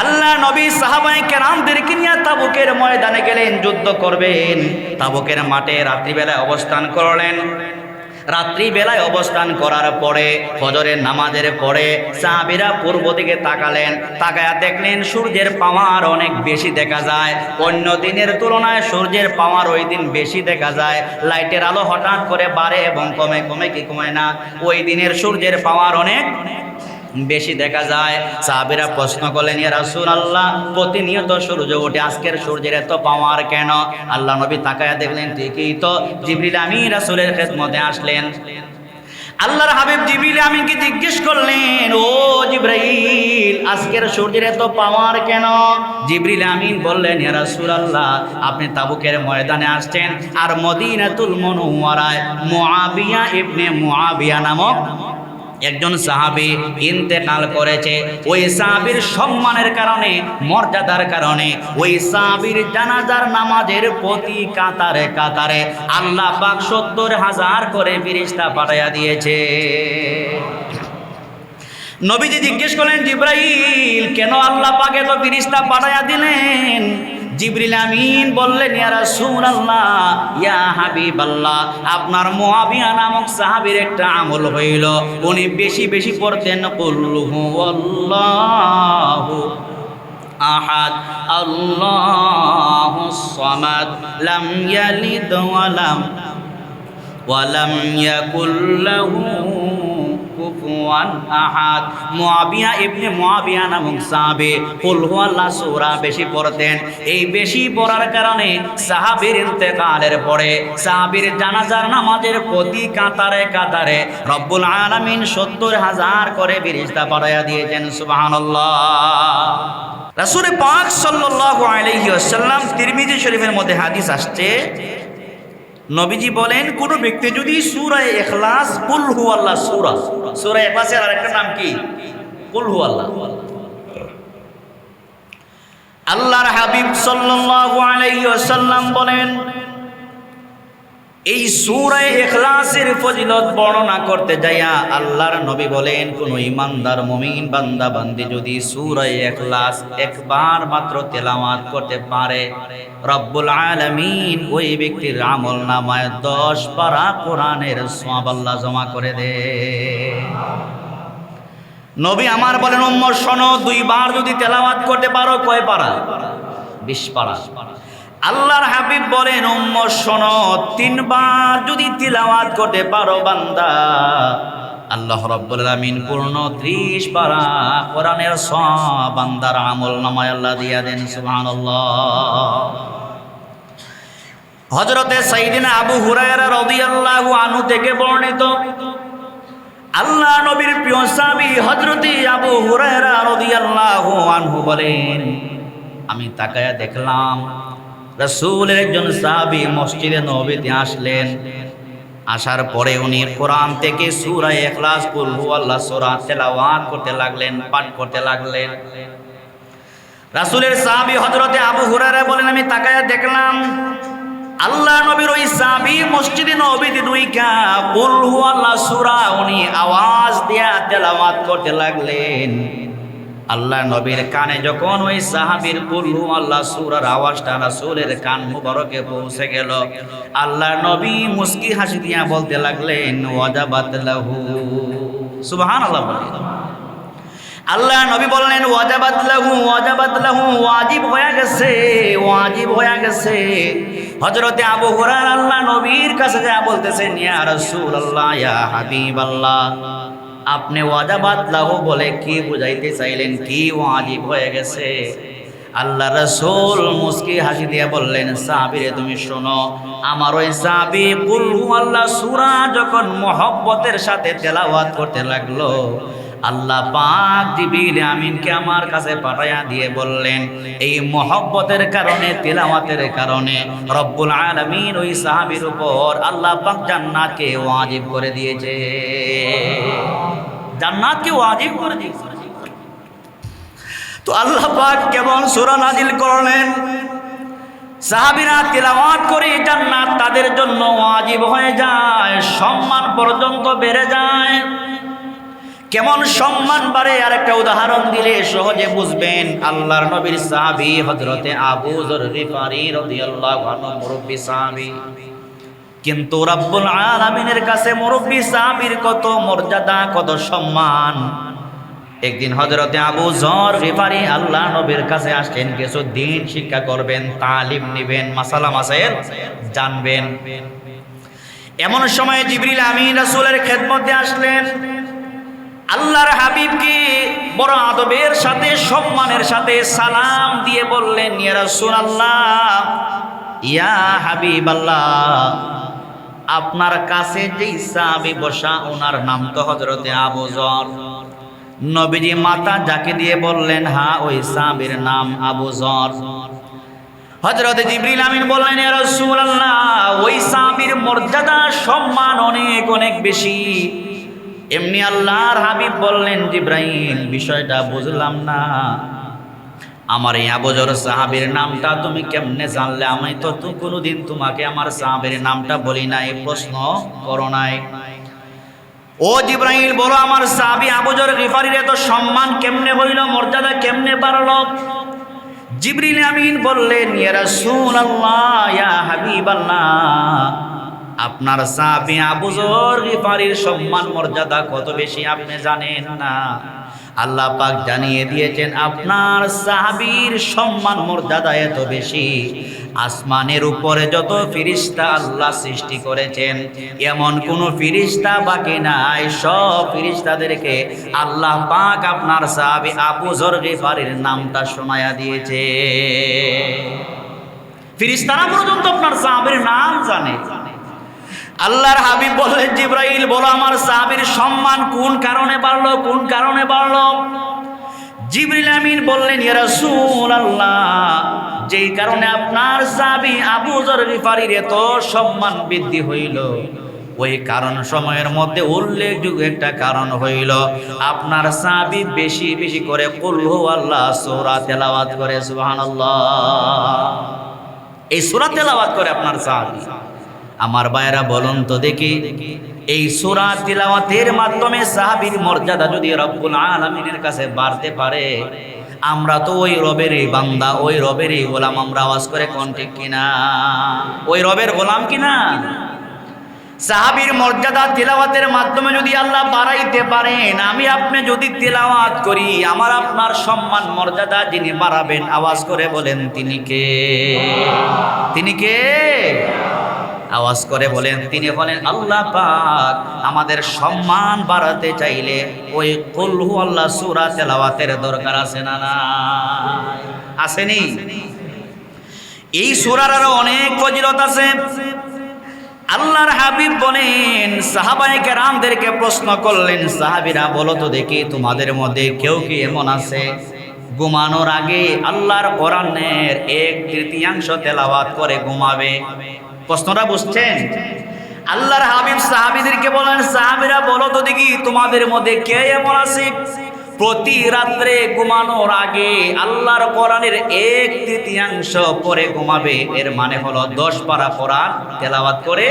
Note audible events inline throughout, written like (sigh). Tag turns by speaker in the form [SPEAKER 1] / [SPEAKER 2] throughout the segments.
[SPEAKER 1] আল্লাহ নবী সাহাবাই কেরামদেরকে নিয়ে তাবুকের ময়দানে গেলেন, যুদ্ধ করবেন। তাবুকের মাঠে রাত্রিবেলায় অবস্থান করলেন। রাত্রিবেলায় অবস্থান করার পরে, ফজরের নামাজের পরে সাহাবিরা পূর্ব দিকে তাকালেন। তাকায়া দেখলেন, সূর্যের পাওয়ার অনেক বেশি দেখা যায়। অন্য দিনের তুলনায় সূর্যের পাওয়ার ওই দিন বেশি দেখা যায়। লাইটের আলো হঠাৎ করে বাড়ে এবং কমে কমে কি, কমে না। ওই দিনের সূর্যের পাওয়ার অনেক বেশি দেখা যায়। সাহাবিরা প্রশ্ন করলেন, ইয়া রাসূল আল্লাহ প্রতিনিয়ত সূর্য ওঠে, আজকের সূর্যের এত পাওয়ার কেন? আল্লাহ নবী তাকায়া দেখলেন, ঠিকই তো, জিবরিল আমি রাসূলের খেদমতে আসলেন। আল্লাহর হাবিব জিবরিল আমিনকে জিজ্ঞেস করলেন, ও জিব্রাইল আজকের সূর্যের এত পাওয়ার কেন? জিবরিল আমিন বললেন, ইয়া রাসূলুল্লাহ, আপনি তাবুকের ময়দানে আসছেন, আর মদিনাতুল মুনাওয়ারায় মুআবিয়া ইবনে মুআবিয়া নামক একজন সাহাবি ইন্তেকাল করেছে। ওই সাহাবির সম্মানের কারণে, মর্যাদার কারণে, ওই সাহাবির জানাজার নামাজের প্রতি কাতারে কাতারে আল্লাহ পাক সত্তর হাজার করে ফিরিস্তা পাঠাইয়া দিয়েছে। নবীজি জিজ্ঞেস করলেন, জিব্রাইল, কেন আল্লাহ পাকে তো ফিরিস্তা পাঠাইয়া দিলেন? জিবরিল আমিন বললেন, ইয়া রাসূলুল্লাহ, ইয়া হাবিবাল্লাহ। আপনার মুআবিয়া নামক সাহাবীর একটা আমল হইল, উনি বেশি বেশি পড়তেন, কুল হুয়াল্লাহু আহাদ আল্লাহুস সামাদ, লাম ইয়ালিদ ওয়া লাম ওয়া লাম ইয়াকুল লাহু কুফুয়ান আহাদ। মুআবিয়া ইবনে মুআবিয়া নামক সাহাবে কুল হুয়াল্লাহ সূরা বেশি পড়তেন। এই বেশি পড়ার কারণে সাহাবীর ইন্তেকালের পরে সাহাবীর জানাজার নামাজের প্রতি কাতারে কাতারে রব্বুল আলামিন সত্তর হাজার করে ফেরেশতা পাঠাইয়া দিয়েছেন, সুবহানাল্লাহ। রাসূল পাক সাল্লাল্লাহু আলাইহি ওয়াসাল্লাম তিরমিজি শরীফের মধ্যে হাদিস আসছে নবীজি বলেন, কোন ব্যক্তি যদি সুরায় এখলাস কুল হু আল্লাহ সুরা সুরায় এখলাসের আরেকটা নাম কি? কুল আল্লাহ আল্লাহর হাবিব সাল্লাল্লাহু আলাইহি ওয়াসাল্লাম বলেন এই সূরায়ে ইখলাসের ফজিলত বর্ণনা করতে যাইয়া আল্লাহর নবী বলেন, কোন ইমানদার মমিন বান্দা বান্দি যদি সূরায়ে ইখলাস একবার মাত্র তেলাওয়াত করতে পারে, রব্বুল আলামিন ওই ব্যক্তির আমল নামায় 10 পারা কোরআনের আল্লাহ জমা করে দে। নবী আমার বলেন, উম্মত শোনো, দুইবার যদি তেলাওয়াত করতে পারো, কয় পারা? 20 পারা। আল্লাহর হাবিব বলেন, উম্মত, শোনো, তিনবার যদি তিলাওয়াত করতে পারো বান্দা, আল্লাহ রাব্বুল আলামিন পূর্ণ 30 পারা কোরআনের সব বান্দার আমল নামায় আল্লাহ দিয়া দেন, সুবহানাল্লাহ। হযরতে সাইয়্যিদিনা আবু হুরায়রা রাদিয়াল্লাহু আনহু থেকে বর্ণিত, আল্লাহ নবীর প্রিয় সাহাবী হযরতে আবু হুরায়রা রাদিয়াল্লাহু আনহু বলেন, আমি তাকায়া দেখলাম রাসূলের একজন সাহাবী মসজিদে নবীতে আসলেন। আসার পরে উনি কোরআন থেকে সূরা ইখলাস কুল হুয়াল্লাহ সূরা তেলাওয়াত করতে লাগলেন, পাঠ করতে লাগলেন। রাসূলের সাহাবী হযরতে আবু হুরায়রা বলেন, আমি তাকায়া দেখলাম, আল্লাহ নবীর ওই সাহাবী মসজিদে নবীতে দুইকা কুল হুয়াল্লাহ সূরা উনি আওয়াজ দিয়া তেলাওয়াত করতে লাগলেন। আল্লাহ নবীর কানে যখন ওই সাহাবীর কুল্লু আল্লাহ সুরার আওয়াজটা রাসূলের কান মুবারকে পৌঁছে গেল। আল্লাহ নবী মুস্কি হাসি দিয়া বলতে লাগলেন, ওয়াজাবাত লাহু। সুবহানাল্লাহ বলেন আল্লাহ নবী বললেন, ওয়াজাবাত লাহু ওয়াজাবাত লাহু। ওয়াজিব হয়ে গেছে, ওয়াজিব হয়ে গেছে। হযরতে আবু হুরায়রা আল্লাহ নবীর কাছে যা বলতেছেন, ইয়া রাসূলুল্লাহ, ইয়া হাবিবাল্লাহ। আপনি ওয়াদাবাদ লাহু বলে কি বুঝাইতে চাইলেন? কি ওয়াজিব হয়ে গেছে? আল্লাহ রসুল মুসকি হাসি দিয়ে বললেন, সাহাবিরে, তুমি শোনো, আমার ওই সাহাবি কুলহু আল্লাহ সুরা যখন মহব্বতের সাথে তেলাওয়াত করতে লাগল আল্লাহ পাক জিবিল আমিনকে আমার কাছে পাঠাইয়া দিয়ে বললেন, এই মহব্বতের কারণে, তেলাওয়াতের কারণে রব্বুল আলামিন ওই সাহাবীর উপর আল্লাহ পাক জান্নাতকে ওয়াজিব করে দিয়েছে। জান্নাতকে ওয়াজিব করে দিয়েছে। তো আল্লাহ পাক কেমন সূরা নাজিল করলেন? সাহাবীরা তেলাওয়াত করে জান্নাত তাদের জন্য ওয়াজিব হয়ে যায়, সম্মান পর্যন্ত বেড়ে যায়। কেমন সম্মান বাড়ে? আর একটা উদাহরণ দিলে সহজে বুঝবেন। আল্লাহর নবীর সাহাবী হযরতে আবু সাহাবী। কিন্তু রাব্বুল আলামিনের কাছে মুরব্বি সাহাবীর কত মর্যাদা, কত সম্মান। একদিন হজরতে আবু জর গিফারি আল্লাহ নবীর কাছে আসলেন কিছু দিন শিক্ষা করবেন, তালিম নিবেন, মাসালা মাসাইল জানবেন। এমন সময় জিবরিল আমিন রাসূলের খেদমতে আসলেন। আল্লাহর হাবিবকে বড় আদবের সাথে, সম্মানের সাথে সালাম দিয়ে বললেন রাসূলুল্লাহ, ইয়া হাবিবাল্লাহ, আপনার কাছে যে সাহাবী বসা, ওনার নাম তো হযরতে আবু যর নবীজি মাতা যাকে দিয়ে বললেন, হা, ওই সাহাবীর নাম আবু যর হযরত জিবরিল আমিন বললেন, ইয়া আল্লাহ ওই সাহাবীর মর্যাদা, সম্মান অনেক অনেক বেশি। এমনি আল্লাহর হাবিব বললেন, জিব্রাইল, বিষয়টা বুঝলাম না। আমার এই আবজর সাহাবীর নামটা তুমি কেমনে জানলে? আমি তো তো কোনোদিন তোমাকে আমার সাহাবীর নামটা বলি না নাই, প্রশ্ন করো নাই। ও জিব্রাইল, বলো আমার সাহাবি আবজর গিফারির এত সম্মান কেমনে হইল, মর্যাদা কেমনে বাড়লো? জিবরিল আমিন বললেন, ইয়া রাসূলুল্লাহ, ইয়া হাবিবাল্লাহ। আপনার সাহাবী আবু যর গিফারির সম্মান, মর্যাদা কত বেশি আপনি জানেন না? আল্লাহ পাক জানিয়ে দিয়েছেন, আপনার সাহাবীর সম্মান, মর্যাদা এত বেশি। আসমানের উপরে যত ফিরিস্তা আল্লাহ সৃষ্টি করেছেন, এমন কোন ফিরিস্তা বাকি নাই। সব ফিরিস্তাদেরকে আল্লাহ পাক আপনার সাহাবী আবু যর গিফারির নামটা শোনায়া দিয়েছে। ফিরিস্তারা পর্যন্ত আপনার সাহাবীর নাম জানে। আল্লাহর হাবিব বললেন, জিব্রাইল, বলো আমার সাহাবীর সম্মান কোন কারণে বাড়লো, কোন কারণে বাড়লো? জিবরিল আমিন বললেন, ইয়া রাসূলুল্লাহ, যেই কারণে আপনার সাহাবী আবু যর গিফারির এত সম্মান বৃদ্ধি হইল, ওই কারণ সময়ের মধ্যে উল্লেখযোগ্য একটা কারণ হইল, আপনার সাহাবী বেশি বেশি করে কুল আল্লাহ সূরা তেলাওয়াত করে, সুবহানাল্লাহ। এই সূরা তেলাওয়াত করে আপনার সাহাবী। আমার ভাইয়েরা বলুন তো দেখি, এই সূরা তিলাওয়াতের মাধ্যমে সাহাবীর মর্যাদা যদি রব্বুল আলামিনের কাছে বাড়তে পারে, আমরা তো ওই রবেরই বান্দা, ওই রবেরই গোলাম, আমরা আওয়াজ করে কোন ঠিক কিনা? ওই রবের গোলাম কিনা? সাহাবীর মর্যাদা তিলাওয়াতের মাধ্যমে যদি আল্লাহ বাড়াইতে পারেন, আমি আপনি যদি তিলাওয়াত করি, আমার আপনার সম্মান, মর্যাদা যিনি বাড়াবেন, আওয়াজ করে বলেন, তিনি কে? তিনি কে? আওয়াজ করে বলেন, তিনি বলেন, আল্লাহ পাক আমাদের সম্মান বাড়াতে চাইলে ওই কুলহু আল্লাহ সূরা তেলাওয়াতের দরকার আছে না না আসেনি? এই সূরার আরও অনেক ফজিলত আছে। আল্লাহর হাবিব বলেন, সাহাবায়ে কেরামদেরকে প্রশ্ন করলেন, সাহাবীরা, বলো তো দেখি তোমাদের মধ্যে কেউ কি এমন আছে? ঘুমানোর আগে আল্লাহর কোরআনের এক তৃতীয়াংশ তেলাওয়াত করে ঘুমাবে। প্রশ্নটা বুঝছেন? আল্লাহর হাবিব সাহাবিদেরকে বলেন, সাহাবিরা, বলো তো দেখি তোমাদের মধ্যে কে এমন আছে? প্রতি রাত্রে ঘুমানোর আগে আল্লাহর কোরআনের এক তৃতীয়াংশ পরে ঘুমাবে। এর মানে হলো দশ পারা কোরআন তেলাওয়াত করে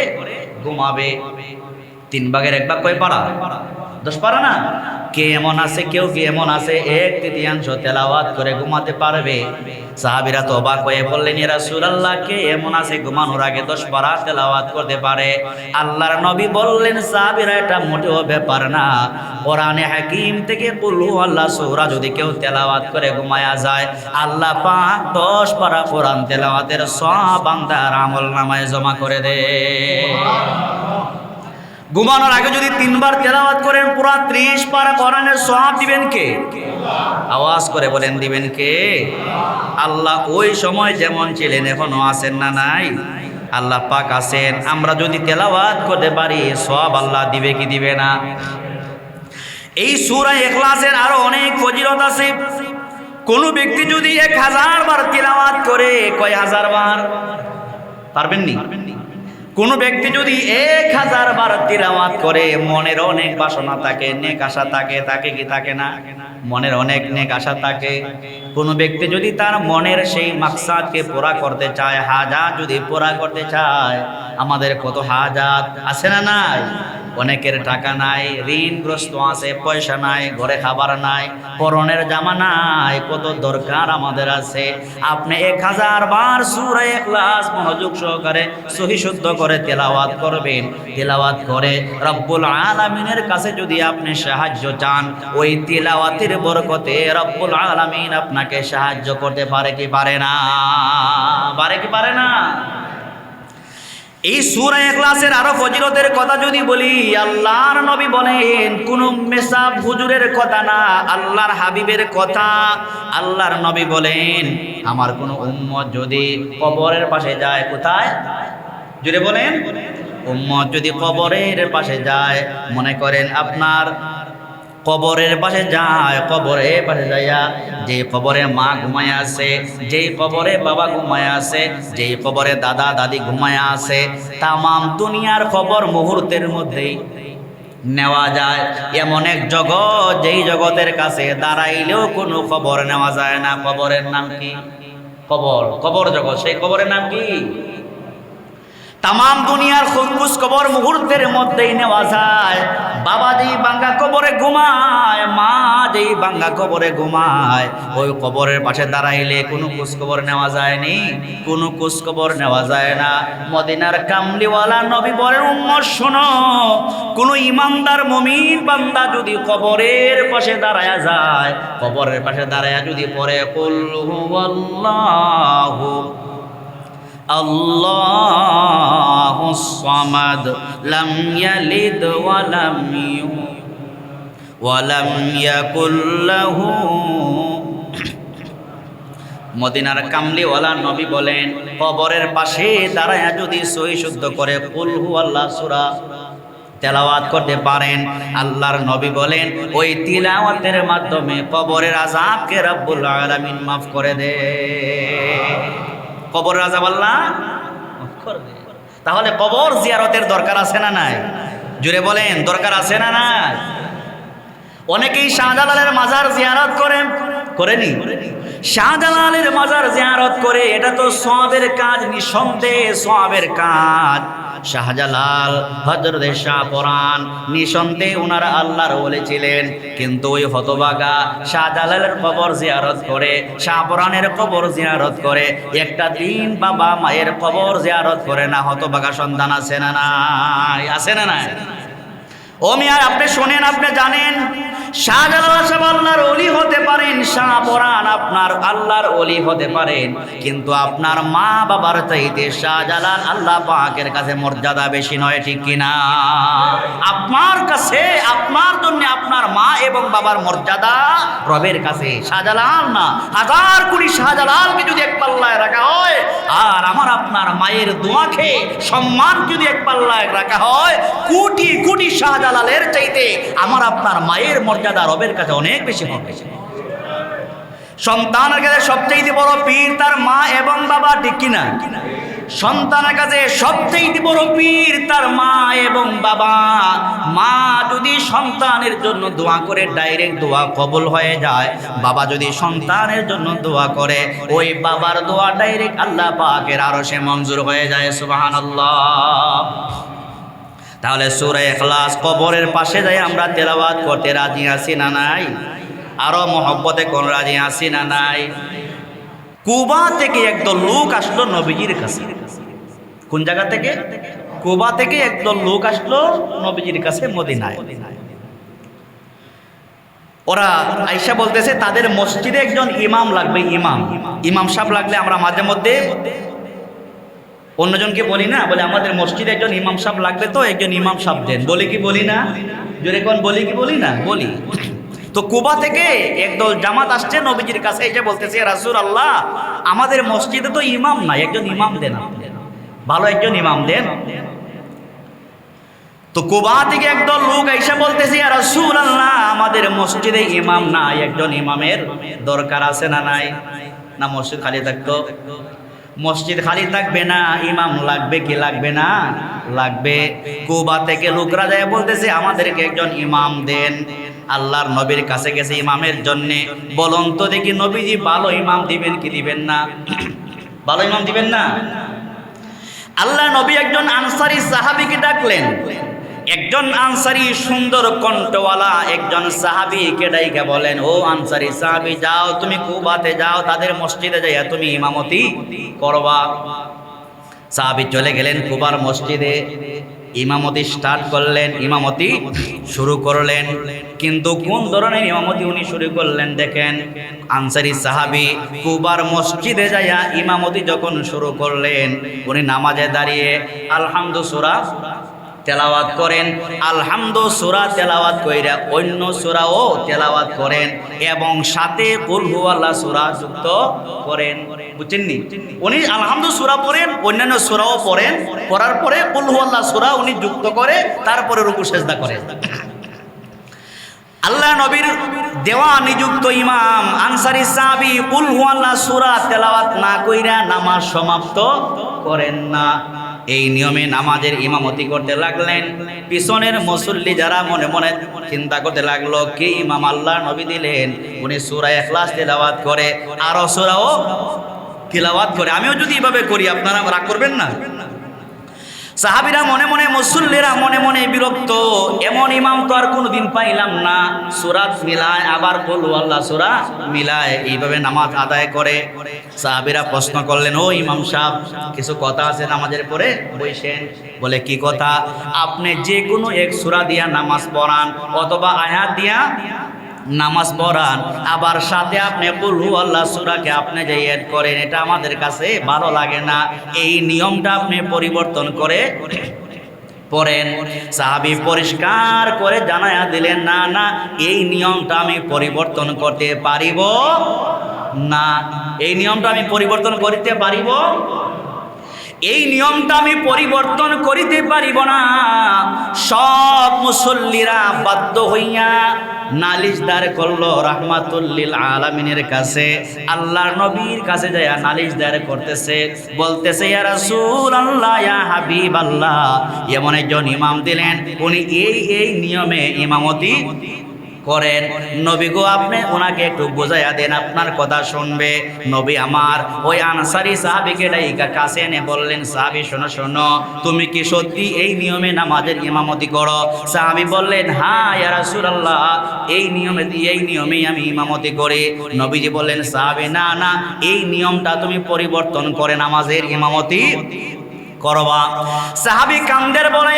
[SPEAKER 1] ঘুমাবে। তিন ভাগের এক ভাগ কয় পারা? দশ পারা না? কে এমন আছে, কেউ কি এমন আছে? এক তৃতীয়াংশ তেলাওয়াত করে ঘুমাতে পারবে। সাহাবিরা তো অবাক হয়ে বললেন এরা সুরাল্লাহ কে এমন আছে ঘুমানোর আগে দশ পারা তেলাওয়াত করতে পারে? আল্লাহর নবী বললেন, সাহাবিরা, এটা মোটেও ব্যাপার না। কোরআনে হাকিম থেকে কুলু আল্লাহ সূরা যদি কেউ তেলাওয়াত করে ঘুমায়া যায়, আল্লাহ পাক দশ পারা কোরআন তেলাওয়াতের সব আমল নামায় জমা করে দে ঘুমানোর আগে যদি তিনবার তেলাওয়াত করেন, পুরা ত্রিশ পারা কোরআনের সব দিবেন কে? আওয়াজ করে বলেন, দিবেন কে? আল্লাহ ওই সময় যেমন ছিলেন, এখনও আছেন না নাই? আল্লাহ পাক আছেন। আমরা যদি তেলাওয়াত করতে পারি সব আল্লাহ দিবে কি দিবে না? এই সুরা এখলাসের আরও অনেক ফজিলত আছে। কোন ব্যক্তি যদি এক হাজার বার তেলাওয়াত করে, কয় হাজার বার? পারবেন নি? কোন ব্যক্তি যদি এক হাজার বার তিরাওয়াত করে, মনের অনেক বাসনা থাকে, নেক আশা থাকে, তাকে কি থাকে না? মনের অনেক নেক আশা থাকে। কোন ব্যক্তি যদি তার মনের সেই মাকসাদকে পুরা করতে চায় হাজাত যদি পুরা করতে চায়, আমাদের কত হাজাত আছে না নাই? অনেকের টাকা নাই, ঋণগ্রস্ত আছে, পয়সা নাই, ঘরে খাবার নাই, পরনের জামা নাই, কত দরকার আমাদের আছে। আপনি এক হাজার বার সুরে ক্লাস মনোযোগ সহকারে সহি শুদ্ধ করে তেলাওয়াত করবেন। তেলাওয়াত করে রব্বুল আলামিনের কাছে যদি আপনি সাহায্য চান, ওই তেলাওয়াতের বরকতে রব্বুল আলামিন আপনাকে সাহায্য করতে পারে কি পারে না? পারে কি পারে না? এই সুরা এখলাসের আরও ফজিলতের কথা যদি বলি, আল্লাহর নবী বলেন, কোন মেসাব হুজুরের কথা না, আল্লাহর হাবিবের কথা। আল্লাহর নবী বলেন, আমার কোন উম্মত যদি কবরের পাশে যায়, কোথায়? জুড়ে বলেন, উম্মত যদি কবরের পাশে যায়, মনে করেন আপনার কবরের পাশে যায়, কবরের পাশে যাইয়া যে কবরে মা ঘুমায় আছে যেই কবরে বাবা ঘুমায় আছে যেই কবরে দাদা দাদি ঘুমায় আছে, তামাম দুনিয়ার খবর মুহূর্তের মধ্যেই নেওয়া যায়। এমন এক জগৎ, যেই জগতের কাছে দাঁড়াইলেও কোনো খবর নেওয়া যায় না। কবরের নাম কি? কবর। কবর জগৎ। সেই কবরের নাম কি? তাম দুনিয়ার খোঁজ খবর মুহূর্তের মধ্যেই নেওয়া যায়। বাবা যেই বাঙ্গা কবরে ঘুমায়, মা যেই বাঙ্গা কবরে ঘুমায়, ওই কবরের পাশে দাঁড়াইলে কোনো খোঁজ খবর নেওয়া যায়নি, কোনো খোঁজ খবর নেওয়া যায় না। মদিনার কামলিওয়ালা নবী বলেন, উম্মত, শোনো, কোনো ইমানদার মমিন বান্দা যদি কবরের পাশে দাঁড়ায়া যায়, কবরের পাশে দাঁড়ায়া যদি পরে কুল আল্লাহ সমাদ, লাম ইয়ালিদ ওয়া লাম ওয়া লাম (coughs) মদিনার কামলিওয়ালা নবী বলেন, কবরের পাশে দাঁড়ায় যদি সহি শুদ্ধ করে কুলহু আল্লাহ সুরা, তেলাওয়াত করতে পারেন। আল্লাহর নবী বলেন, ওই তিলাওয়াতের মাধ্যমে কবরের আজাবকে রব্বুল আলামিন মাফ করে দেয় কবর রাজা আল্লাহ করবে। তাহলে কবর জিয়ারতের দরকার আছে না নাই? জুড়ে বলেন, দরকার আছে না নাই? অনেকেই শাহজালালের মাজার জিয়ারত করেন। করেনি। শাহজালালের মাজার জিয়ারত করে, এটা তো সবের কাজ, নিঃসন্দেহে সবের কাজ। শাহজালাল হজরত শাহ পরাণ, নিঃসন্দেহে ওনারা আল্লাহর বলেছিলেন কিন্তু ওই হতবাগা শাহজালালের কবর জিয়ারত করে শাহপরানের কবর জিয়ারত করে, একটা দিন বাবা মায়ের কবর জিয়ারত করে না, হতবাগা সন্তান আছে না নাই? আছে না নাই? ও মিয়া, আপনি শোনেন, আপনি জানেন, শাহজালাল সাহেব আল্লাহর শাহ পরাণ আপনার আল্লাহর অলি হতে পারেন কিন্তু আপনার মা বাবার চাইতে শাহজালাল আল্লাহ পাকের কাছে মর্যাদা বেশি নয়, ঠিক কিনা আপনার কাছে, আপনার জন্য আপনার মা এবং বাবার মর্যাদা রবের কাছে। শাহজালাল না, হাজার কোটি শাহজালালকে যদি এক পাল্লায় রাখা হয়, আর আমার আপনার মায়ের দোয়া সম্মান যদি এক পাল্লায় রাখা হয়, কোটি কোটি শাহজালালের চাইতে আমার আপনার মায়ের মর্যাদা রবের কাছে অনেক বেশি হবে। সন্তানের কাছে সবচেয়ে বড় পীর তার মা এবং বাবা, ঠিক কিনা সন্তানের কাছে সবচেয়ে বড় পীর তার মা এবং বাবা। মা যদি সন্তানের জন্য দোয়া করে, ডাইরেক্ট দোয়া কবল হয়ে যায়। বাবা যদি সন্তানের জন্য দোয়া করে, ওই বাবার দোয়া ডাইরেক্ট আল্লাহ পাকের আরও সে মঞ্জুর হয়ে যায় সুবাহান তাহলে সুরে এখলাস কবরের পাশে যাই, আমরা তেলাবাদ করতে রাজি আছি না নাই? আরও মহব্বতে কোন রাজি আছি না নাই? কুবা থেকে একদল লোক আসলো নবীজির কাছে। কোন জায়গা থেকে? কুবা থেকে একদল লোক আসলো নবীজির কাছে মদিনায়। ওরা আইসা বলতেছে, তাদের মসজিদে একজন ইমাম লাগবে, ইমাম। ইমাম সাহেব লাগলে আমরা মাঝে মধ্যে অন্যজনকে বলি না, বলে আমাদের মসজিদে একজন ইমাম সাহেব লাগবে তো একজন ইমাম সাহেব দেন। বলি কি বলি না? জোরে কোন বলি কি বলি না? বলি। তো কুবা থেকে একদল জামাত আসছে, নবীজির কাছে এসে বলতেছে রাসুল আল্লাহ আমাদের মসজিদে তো ইমাম নাই, একজন ইমাম দেন ভালো একজন ইমাম দেন। তো কুবা থেকে একদল লোক এসে বলতেছে রাসুল আল্লাহ আমাদের মসজিদে ইমাম নাই, একজন ইমামের দরকার আছে না নাই? না, মসজিদ খালি থাকতো। মসজিদ খালি থাকবে না, ইমাম লাগবে কি লাগবে না? লাগবে। কুবা থেকে লোকরা যায় বলতেছে, আমাদেরকে একজন ইমাম দেন। আল্লাহর নবীর কাছে গেছে ইমামের জন্য। বলুন তো দেখি নবীজি ভালো ইমাম দিবেন কি দিবেন না? ভালো ইমাম দিবেন না? আল্লাহ নবী একজন আনসারি সাহাবিকে ডাকলেন। একজন আনসারি সুন্দর কণ্ঠওয়ালা একজন সাহাবি কেডাইকে বলেন, ও আনসারি সাহাবি, যাও তুমি কুবাতে, যাও তাদের মসজিদে যাইয়া তুমি ইমামতি করবা। সাহাবি চলে গেলেন কুবার মসজিদে। ইমামতি স্টার্ট করলেন, ইমামতি শুরু করলেন। কিন্তু কোন ধরনের ইমামতি উনি শুরু করলেন দেখেন, আনসারি সাহাবি কুবার মসজিদে যাইয়া ইমামতি যখন শুরু করলেন, উনি নামাজে দাঁড়িয়ে আলহামদু সুরা তেলাওয়াত করেন। আলহামদু সুরা তেলাওয়াত কইরা অন্য সুরাও তেলাওয়াত করেন এবং সাথে কুলহু আল্লাহ সুরা যুক্ত করেন। বুঝছেননি? উনি আলহামদু সুরা পড়েন, অন্যান্য সুরাও পড়েন। পড়ার পরে কুলহু আল্লাহ সুরা উনি যুক্ত করে তারপরে রুকু সেজদা করেন। আল্লাহ নবীর দেওয়া নিযুক্ত ইমাম, আনসারি সাহাবি কুল হুয়াল্লাহ সূরা তেলাওয়াত না কইরা নামাজ সমাপ্ত করেন না। এই নিয়মে নামাজের ইমামতি করতে লাগলেন। পিছনের মুসল্লি যারা মনে মনে চিন্তা করতে লাগল, কি ইমাম আল্লাহ নবী দিলেন? উনি সুরা এখলাস তেলাওয়াত করে, আরও সুরাও তেলাওয়াত করে। আমিও যদি এভাবে করি, আপনারা রাগ করবেন না? সাহাবিরা মনে মনে মুসল্লিরা মনে মনে বিরক্ত, এমন ইমাম তো আর কোনোদিন পাইলাম না। সুরাত মিলায়, আবার বলু আল্লাহ সুরা মিলায়, এইভাবে নামাজ আদায় করে। সাহাবিরা প্রশ্ন করলেন, ও ইমাম সাহেব, কিছু কথা আছে নামাজের পরে? বইসেন বলে, কি কথা? আপনি যে কোনো এক সুরা দিয়া নামাজ পড়ান অথবা আয়াত দিয়া নামাজ পড়ান, আবার সাথে আপনি কুলহু আল্লাহ সুরাকে আপনি যে এড করেন, এটা আমাদের কাছে ভালো লাগে না। এই নিয়মটা আপনি পরিবর্তন করে পড়েন। সাহাবি পরিষ্কার করে জানায়া দিলেন, না না, এই নিয়মটা আমি পরিবর্তন করতে পারিব না। এই নিয়মটা আমি পরিবর্তন করিতে পারিব এই নিয়মটা আমি পরিবর্তন করিতে পারিব না। সব মুসল্লিরা বাধ্য হইয়া নালিশদার করল, রাহমাতুল্লিল আলামিনের কাছে, আল্লাহর নবীর কাছে যায় নালিশদার করতেছে। বলতেছে, ইয়া রাসূলুল্লাহ, ইয়া হাবিবাল্লাহ। এমন একজন ইমাম দিলেন। উনি এই এই নিয়মে ইমামতি করেন। নবী গো, আপনি ওনাকে একটু বোঝাইয়া দেন, আপনার কথা শুনবে। নবী আমার, ওই আনসারি সাহাবিকে ডাইকা কাছে এনে বললেন, সাহাবি, শোনো শোনো, তুমি কি সত্যি এই নিয়মে নামাজের ইমামতি করো? সাহাবি বললেন হ্যাঁ ইয়া রাসূলুল্লাহ, এই নিয়মে এই নিয়মেই আমি ইমামতি করি। নবীজি বললেন, সাহাবি, না না, এই নিয়মটা তুমি পরিবর্তন করে নামাজের ইমামতি করবা। সাহাবি কান্দের বলে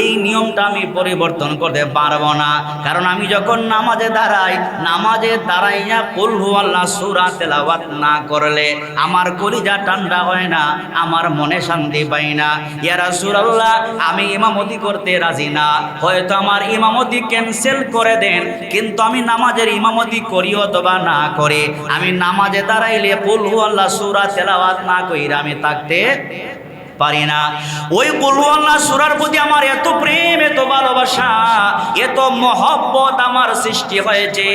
[SPEAKER 1] এই নিয়মটা আমি পরিবর্তন করতে পারব না। কারণ আমি যখন নামাজে দাঁড়াই, নামাজে দাঁড়াইয়া কুল আল্লাহ সূরা তেলাওয়াত না করলে আমার কলিজা ঠান্ডা হয় না, আমার মনে শান্তি পাই না। ইয়া রাসূলুল্লাহ, আমি ইমামতি করতে রাজি না। হয়তো আমার ইমামতি ক্যান্সেল করে দেন, কিন্তু আমি নামাজের ইমামতি করি অথবা না করে। আমি নামাজে দাঁড়াইলে কুল আল্লাহ সূরা তেলাওয়াত না কইরা আমি থাকতে পারি না। ওই কুলওয়াল্লাহ সুরার প্রতি আমার এত প্রেম, এত ভালোবাসা, এত মহব্বত আমার সৃষ্টি হয়েছে।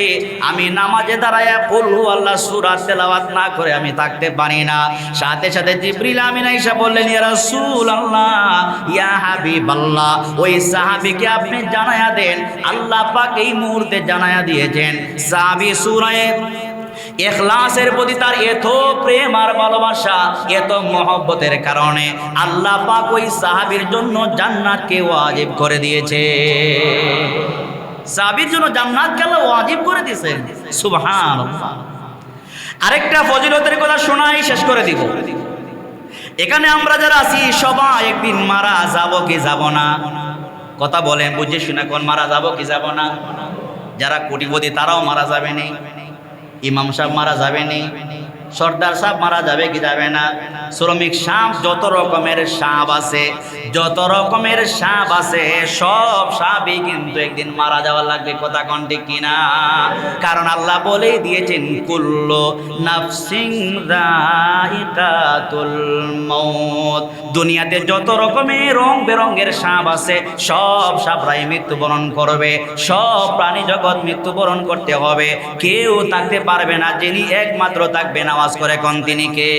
[SPEAKER 1] আমি নামাজে দাঁড়ায় কুলহু আল্লাহ সুরা তেলাওয়াত না করে আমি থাকতে পারি না। সাথে সাথে জিব্রিল আমিন আইসা বললেন, ইয়া রাসূল আল্লাহ ইয়া হাবিবাল্লাহ। ওই সাহাবীকে আপনি জানায়া দেন, আল্লাহ পাক এই মুহূর্তে জানায়া দিয়েছেন। সাহাবী সূরায়ে এখলাসের প্রতি তার এত প্রেম আর ভালোবাসা, এত মহব্বতের কারণে আল্লাহ পাক ওই সাহাবীর জন্য জান্নাতকে ওয়াজিব করে দিয়েছে। সাহাবীর জন্য জান্নাত কেন ওয়াজিব করে দিয়েছেন। সুবহানাল্লাহ। আরেকটা ফজিলতের কথা শোনাই, শেষ করে দিব। এখানে আমরা যারা আছি, সবাই একদিন মারা যাব কি যাব না? কথা বলেন, বুঝে শুনে কোন মারা যাব কি যাব না? যারা কোটিপতি, তারাও মারা যাবে নেই ইমাম সাহেব মারা যাবে নি সর্দার সাহেব মারা যাবে কি যাবে না? শ্রমিক সাপ যত রকমের সাপ আছে যত রকমের সাপ আছে, সব সাপই কিন্তু একদিন মারা যাওয়া লাগবে, কথা কন্টি কিনা? কারণ আল্লাহ বলেই দিয়েছেন, কুল্ল নাফসিং মৌত দুনিয়াতে যত রকমের রং বেরঙের সাপ আছে, সব সাপরাই মৃত্যুবরণ করবে, সব প্রাণী জগৎ মৃত্যুবরণ করতে হবে। কেউ থাকতে পারবে না, যিনি একমাত্র থাকবে নামাজ করে কোন তিনি কে?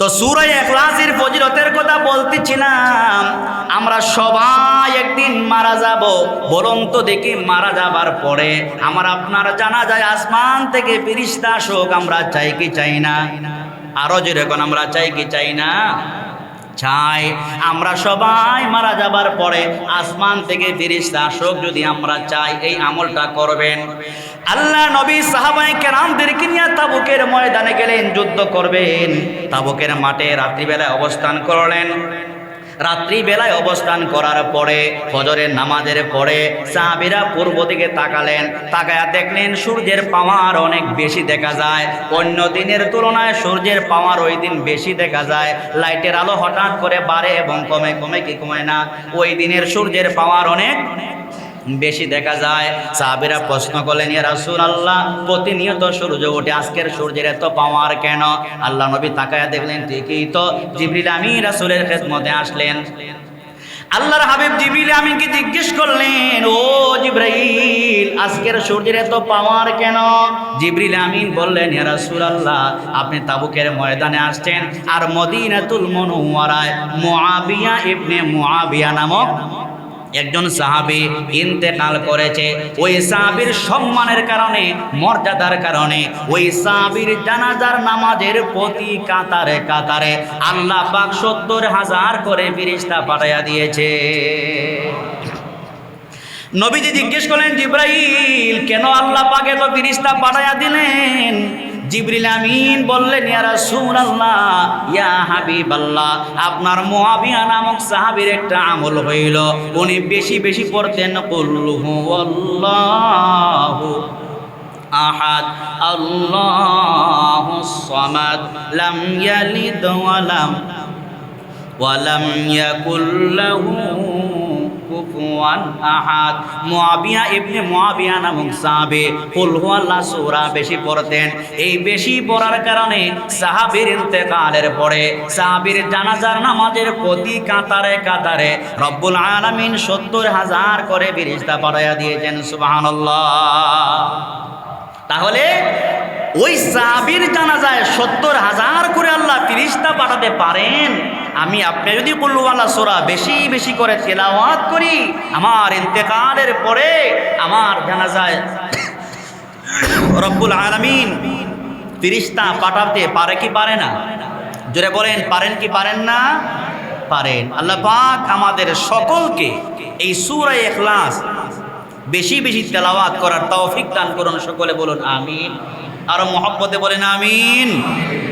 [SPEAKER 1] তো সুরাই এখলাসের ফজিলতের কথা বলতেছিলাম, আমরা সবাই একদিন মারা যাব বরং তো দেখি মারা যাবার পরে আমার আপনার জানা যায় আসমান থেকে ফিরিস্তা আসুক, আমরা চাই কি চাই না? আরও যেরকম আমরা চাই কি চাই না? চাই। আমরা সবাই মারা যাবার পরে আসমান থেকে ফিরিস্তা আসুক, যদি আমরা চাই, এই আমলটা করবেন। আল্লাহ নবী সাহাবাই কেরামদেরকে নিয়ে তাবুকের ময়দানে গেলেন, যুদ্ধ করবেন। তাবুকের মাঠে রাত্রিবেলায় অবস্থান করলেন। রাত্রিবেলায় অবস্থান করার পরে, ফজরের নামাজের পরে সাহাবিরা পূর্ব দিকে তাকালেন। তাকায়া দেখলেন, সূর্যের পাওয়ার অনেক বেশি দেখা যায়। অন্য দিনের তুলনায় সূর্যের পাওয়ার ওই দিন বেশি দেখা যায়। লাইটের আলো হঠাৎ করে বাড়ে এবং কমে কমে কি, কমে না। ওই দিনের সূর্যের পাওয়ার অনেক বেশি দেখা যায়। সাহাবিরা প্রশ্ন করলেন, ইয়া রাসূল আল্লাহ প্রতিনিয়ত সূর্য ওঠে, আজকের সূর্যের এত পাওয়ার কেন? আল্লাহ নবী তাকায়া দেখলেন, ঠিকই তো, জিবরিল আমি রাসূলের খেদমতে আসলেন। আল্লাহর হাবিব জিবরিল আমিনকে জিজ্ঞেস করলেন, ও জিব্রাইল আজকের সূর্যের এত পাওয়ার কেন? জিবরিল আমিন বললেন, ইয়া রাসূলুল্লাহ, আপনি তাবুকের ময়দানে আসছেন, আর মদিনাতুল মুনাওয়ারায় মুআবিয়া ইবনে মুআবিয়া নামক একজন সাহাবি ইন্তেকাল করেছে। ওই সাহাবির সম্মানের কারণে, মর্যাদার কারণে, ওই সাহাবির জানাজার নামাজের প্রতি কাতারে কাতারে আল্লাহ পাক সত্তর হাজার করে ফিরিস্তা পাঠাইয়া দিয়েছে। নবীজি জিজ্ঞেস করলেন, জিব্রাইল, কেন আল্লাহ পাকে তো ফিরিস্তা পাঠাইয়া দিলেন? জিবরিল আমিন বললেন, ইয়া রাসূলুল্লাহ, ইয়া হাবিবাল্লাহ। আপনার মুআবিয়া নামক সাহাবীর একটা আমল হইল। উনি বেশি বেশি পড়তেন, কুল হুয়াল্লাহু আহাদ আল্লাহুস সামাদ, লাম ইয়ালিদ ওয়া লাম ওয়ালাম ইয়াকুল লাহু কুফুয়ান আহাদ। মুআবিয়া ইবনে মুআবিয়া নামক সাহাবে কুল হুয়াল্লাহ সূরা এই বেশি পড়ার কারণে সাহাবীর ইন্তেকালের পরে সাহাবীর জানাজার নামাজের প্রতি কাতারে কাতারে রব্বুল আলামিন সত্তর হাজার করে ফেরেশতা পাঠাইয়া দিয়েছেন, সুবহানাল্লাহ। তাহলে ওই সাবির জানা যায় সত্তর হাজার করে আল্লাহ ফিরিস্তা পাঠাতে পারেন। আমি আপনি যদি কুল্লুওয়ালা সোরা বেশি বেশি করে তেলাওয়াত করি, আমার ইন্তেকালের পরে আমার জানা যায় রব্বুল আলমিন ফিরিস্তা পাঠাতে পারে কি পারে না? জোরে বলেন, পারেন কি পারেন না? পারেন। আল্লাহ পাক আমাদের সকলকে এই সুরা এখলাস বেশি বেশি তেলাওয়াত করার তৌফিক দান করুন, সকলে বলুন, আমিন। আরও মহব্বতে বলেন আমিন।